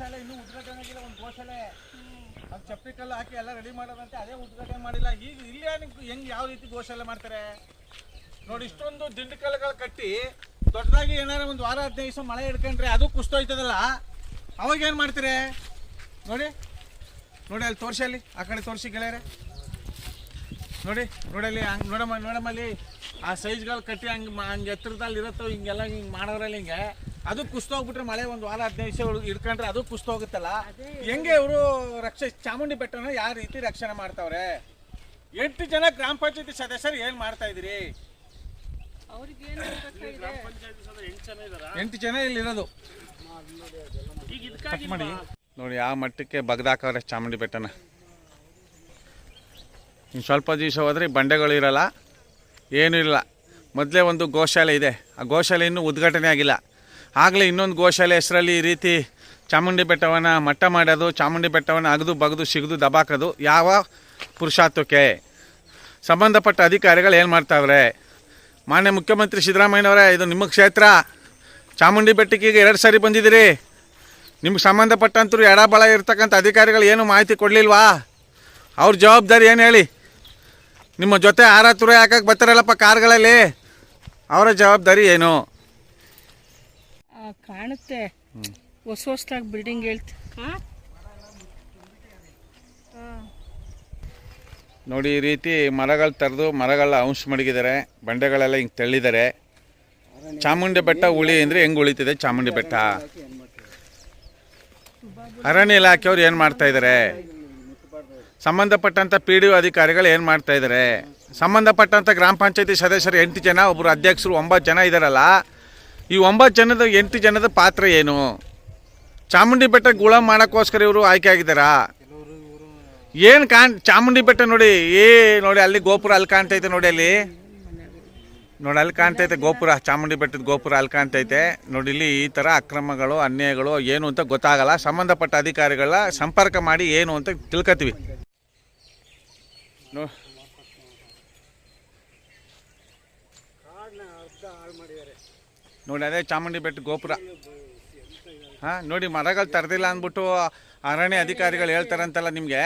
ಉದ್ಘಾಟನೆಗಿಲ್ಲ ಒಂದು ಗೋಶಾಲೆ. ಅದು ಚಪ್ಪಲಿ ಕಲ್ಲು ಹಾಕಿ ಎಲ್ಲ ರೆಡಿ ಮಾಡೋದಂತೆ ಅದೇ ಉದ್ಘಾಟನೆ ಮಾಡಿಲ್ಲ. ಈಗ ಇಲ್ಲಿ ಹೆಂಗ್ ಯಾವ ರೀತಿ ಗೋಶಾಲೆ ಮಾಡ್ತಾರೆ? ನೋಡಿ ಇಷ್ಟೊಂದು ದಿಂಡುಕಲ್ಲುಗಳು ಕಟ್ಟಿ ದೊಡ್ಡದಾಗಿ ಏನಾರ ಒಂದು ವಾರ ಹದಿನೈದು ದಿವಸ ಮಳೆ ಹಿಡ್ಕೊಂಡ್ರೆ ಅದು ಕುಸ್ತೋಯ್ತದಲ್ಲ? ಅವಾಗ ಏನು ಮಾಡ್ತೀರಿ? ನೋಡಿ ನೋಡಿ ಅಲ್ಲಿ ತೋರಿಸಿ ಅಲ್ಲಿ ಆ ಕಡೆ ತೋರಿಸಿ ಗೆಳೆಯರೆ. ನೋಡಿ ನೋಡಲ್ಲಿ ಹಂಗೆ ನೋಡಮ್ಮ ನೋಡಮ್ಮಲ್ಲಿ ಆ ಸೈಜ್ಗಳು ಕಟ್ಟಿ ಹಂಗೆ ಹಂಗೆ ಎತ್ತರದಲ್ಲಿ ಇರುತ್ತೋ ಹಿಂಗೆಲ್ಲ ಹಿಂಗೆ ಮಾಡೋದ್ರಲ್ಲಿ ಹಿಂಗೆ. ಅದು ಕುಸ್ತೋಗ್ಬಿಟ್ರೆ ಮಳೆ ಒಂದು ವಾರ ಹದಿನೈದು ದಿವಸ ಹಿಡ್ಕೊಂಡ್ರೆ ಅದು ಕುಸ್ತೋಗುತ್ತಲ್ಲ? ಹೆಂಗೆ ಇವರು ರಕ್ಷ ಚಾಮುಂಡಿ ಬೆಟ್ಟನ ಯಾವ ರೀತಿ ರಕ್ಷಣೆ ಮಾಡ್ತಾವ್ರೆ? ಎಂಟು ಜನ ಗ್ರಾಮ ಪಂಚಾಯತಿ ಸದಸ್ಯರು ಏನು ಮಾಡ್ತಾ ಇದ್ದೀರಿ? ಎಂಟು ಜನ ಇಲ್ಲಿರೋದು ಮಾಡಿ. ನೋಡಿ ಯಾವ ಮಟ್ಟಕ್ಕೆ ಬಗ್ದಾಕವ್ರೆ ಚಾಮುಂಡಿ ಬೆಟ್ಟನ. ಇನ್ನು ಸ್ವಲ್ಪ ದಿವಸ ಹೋದ್ರೆ ಬಂಡೆಗಳು ಇರಲ್ಲ. ಏನೂ ಇಲ್ಲ. ಮೊದಲೇ ಒಂದು ಗೋಶಾಲೆ ಇದೆ. ಆ ಗೋಶಾಲೆ ಇನ್ನೂ ಉದ್ಘಾಟನೆ ಆಗಿಲ್ಲ. ಆಗಲೇ ಇನ್ನೊಂದು ಗೋಶಾಲೆ ಹೆಸರಲ್ಲಿ ಈ ರೀತಿ ಚಾಮುಂಡಿ ಬೆಟ್ಟವನ್ನು ಮಟ್ಟ ಮಾಡೋದು, ಚಾಮುಂಡಿ ಬೆಟ್ಟವನ್ನು ಅಗದು ಬಗದು ಸಿಗದು ದಬಾಕೋದು, ಯಾವ ಪುರುಷಾತ್ವಕ್ಕೆ ಸಂಬಂಧಪಟ್ಟ ಅಧಿಕಾರಿಗಳು ಏನು ಮಾಡ್ತಾವ್ರೆ? ಮಾನ್ಯ ಮುಖ್ಯಮಂತ್ರಿ ಸಿದ್ದರಾಮಯ್ಯನವರೇ, ಇದು ನಿಮ್ಮ ಕ್ಷೇತ್ರ. ಚಾಮುಂಡಿ ಬೆಟ್ಟಕ್ಕೆ ಎರಡು ಸಾರಿ ಬಂದಿದ್ದೀರಿ. ನಿಮ್ಗೆ ಸಂಬಂಧಪಟ್ಟಂತರು ಎಡಬಳ ಇರ್ತಕ್ಕಂಥ ಅಧಿಕಾರಿಗಳು ಏನು ಮಾಹಿತಿ ಕೊಡಲಿಲ್ವಾ? ಅವ್ರ ಜವಾಬ್ದಾರಿ ಏನು ಹೇಳಿ? ನಿಮ್ಮ ಜೊತೆ ಆರ ತುರ ಹಾಕಕ್ಕೆ ಬರ್ತಾರಲ್ಲಪ್ಪ ಕಾರ್ಗಳಲ್ಲಿ? ಅವರ ಜವಾಬ್ದಾರಿ ಏನು? ಕಾಣುತ್ತೆ. ಹೊಸ ಹೊಸ್ದಾಗಿ ಬಿಲ್ಡಿಂಗ್ ಹೇಳ್ತ. ನೋಡಿ ಈ ರೀತಿ ಮರಗಳು ತರೆದು ಮರಗಳ ಅಂಶ ಮಡಗಿದ್ದಾರೆ ಬಂಡೆಗಳೆಲ್ಲ ಹಿಂಗೆ ತಳ್ಳಿದ್ದಾರೆ ಚಾಮುಂಡಿ ಬೆಟ್ಟ ಉಳಿ ಅಂದರೆ ಹೆಂಗೆ ಉಳಿತಿದೆ ಚಾಮುಂಡಿ ಬೆಟ್ಟ? ಅರಣ್ಯ ಇಲಾಖೆಯವ್ರು ಏನು ಮಾಡ್ತಾ ಇದ್ದಾರೆ ಸಂಬಂಧಪಟ್ಟಂಥ ಪಿ ಡಿ ಒ ಅಧಿಕಾರಿಗಳು ಏನು ಮಾಡ್ತಾ ಇದ್ದಾರೆ ಸಂಬಂಧಪಟ್ಟಂಥ ಗ್ರಾಮ ಪಂಚಾಯತಿ ಸದಸ್ಯರು ಎಂಟು ಜನ ಒಬ್ಬರು ಅಧ್ಯಕ್ಷರು ಒಂಬತ್ತು ಜನ ಇದ್ದಾರಲ್ಲ ಈ ಒಂಬತ್ತು ಜನದ, ಎಂಟು ಜನದ ಪಾತ್ರ ಏನು? ಚಾಮುಂಡಿ ಬೆಟ್ಟ ಗುಳ ಮಾಡೋಕ್ಕೋಸ್ಕರ ಇವರು ಆಯ್ಕೆ ಆಗಿದ್ದಾರಾ? ಏನು ಕಾಣ್, ಚಾಮುಂಡಿ ಬೆಟ್ಟ ನೋಡಿ, ಏ, ನೋಡಿ ಅಲ್ಲಿ ಗೋಪುರ ಅಲ್ಲಿ ಕಾಣ್ತೈತೆ ನೋಡಿ ಅಲ್ಲಿ. ನೋಡಿ ಅಲ್ಲಿ ಕಾಣ್ತೈತೆ ಗೋಪುರ, ಚಾಮುಂಡಿ ಬೆಟ್ಟದ ಗೋಪುರ ಅಲ್ಲಿ ಕಾಣ್ತೈತೆ. ನೋಡಿ ಇಲ್ಲಿ ಈ ಥರ ಅಕ್ರಮಗಳು, ಅನ್ಯಾಯಗಳು ಏನು ಅಂತ ಗೊತ್ತಾಗಲ್ಲ. ಸಂಬಂಧಪಟ್ಟ ಅಧಿಕಾರಿಗಳ ಸಂಪರ್ಕ ಮಾಡಿ ಏನು ಅಂತ ತಿಳ್ಕೊತೀವಿ ನೋ ನೋಡಿ ಅದೇ ಚಾಮುಂಡಿ ಬೆಟ್ಟ ಗೋಪುರ. ಹಾಂ ನೋಡಿ ಮರಗಳು ತರದಿಲ್ಲ ಅಂದ್ಬಿಟ್ಟು ಅರಣ್ಯ ಅಧಿಕಾರಿಗಳು ಹೇಳ್ತಾರಂತಲ್ಲ ನಿಮಗೆ.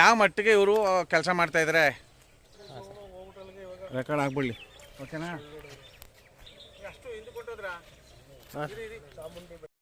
ಯಾವ ಮಟ್ಟಿಗೆ ಇವರು ಕೆಲಸ ಮಾಡ್ತಾ ಇದ್ದಾರೆ ರೆಕಾರ್ಡ್ ಆಗ್ಬಿಡ್ಲಿ. ಓಕೆನಾ